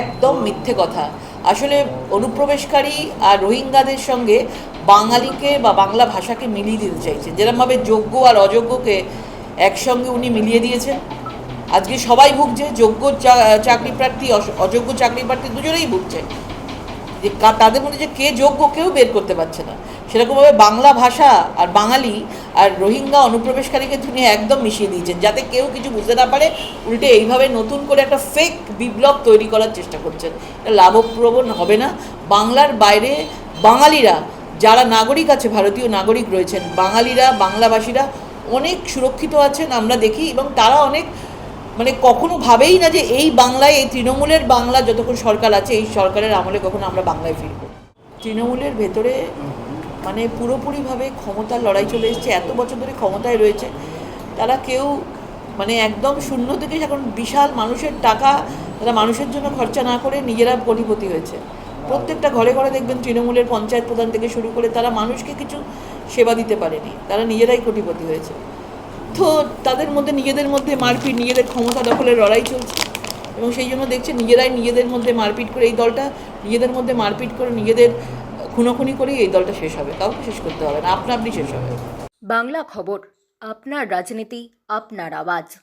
একদম মিথ্যে কথা। আসলে অনুপ্রবেশকারী আর রোহিঙ্গাদের সঙ্গে বাঙালিকে বা বাংলা ভাষাকে মিলিয়ে দিতে চাইছেন যেরকমভাবে যোগ্য আর অযোগ্যকে একসঙ্গে উনি মিলিয়ে দিয়েছেন। আজকে সবাই ভুগছে, যোগ্য চাকরি প্রার্থী অযোগ্য চাকরি প্রার্থী দুজনেই ভুগছে। যে তাদের মধ্যে যে কে যোগ্য কেউ বের করতে পারছে না। সেরকমভাবে বাংলা ভাষা আর বাঙালি আর রোহিঙ্গা অনুপ্রবেশকারীকে তিনি একদম মিশিয়ে দিয়েছেন, যাতে কেউ কিছু বুঝতে না পারে, উল্টে এইভাবে নতুন করে একটা ফেক বিপ্লব তৈরি করার চেষ্টা করছেন। এটা লাভপ্রবণ হবে না। বাংলার বাইরে বাঙালিরা, যারা নাগরিক আছে, ভারতীয় নাগরিক রয়েছেন, বাঙালিরা বাংলাভাষীরা অনেক সুরক্ষিত আছেন, আমরা দেখি, এবং তারা অনেক মানে কখনো ভাবেই না যে এই বাংলায়, এই তৃণমূলের বাংলা যতক্ষণ সরকার আছে, এই সরকারের আমলে কখনো আমরা বাংলায় ফিরব। তৃণমূলের ভেতরে মানে পুরোপুরিভাবে ক্ষমতার লড়াই চলে এসেছে, এত বছর ধরে ক্ষমতায় রয়েছে, তারা কেউ মানে একদম শূন্য থেকে এখন বিশাল মানুষের টাকা তারা মানুষের জন্য খরচা না করে নিজেরা কোটিপতি হয়েছে। প্রত্যেকটা ঘরে ঘরে দেখবেন তৃণমূলের পঞ্চায়েত প্রধান থেকে শুরু করে তারা মানুষকে কিছু সেবা দিতে পারেনি, তারা নিজেরাই কোটিপতি হয়েছে। তো তাদের মধ্যে নিজেদের মধ্যে মারপিট, নিজেদের ক্ষমতা দখলের লড়াই চলছে। এবং সেই জন্য দেখছে নিজেরাই নিজেদের মধ্যে মারপিট করে এই দলটা, নিজেদের মধ্যে মারপিট করে নিজেদের খুনোখুনি করেই এই দলটা শেষ হবে। কাউকে শেষ করতে হবে না। আপনা আপনি শেষ হবে। বাংলা খবর, আপনার রাজনীতি, আপনার আওয়াজ।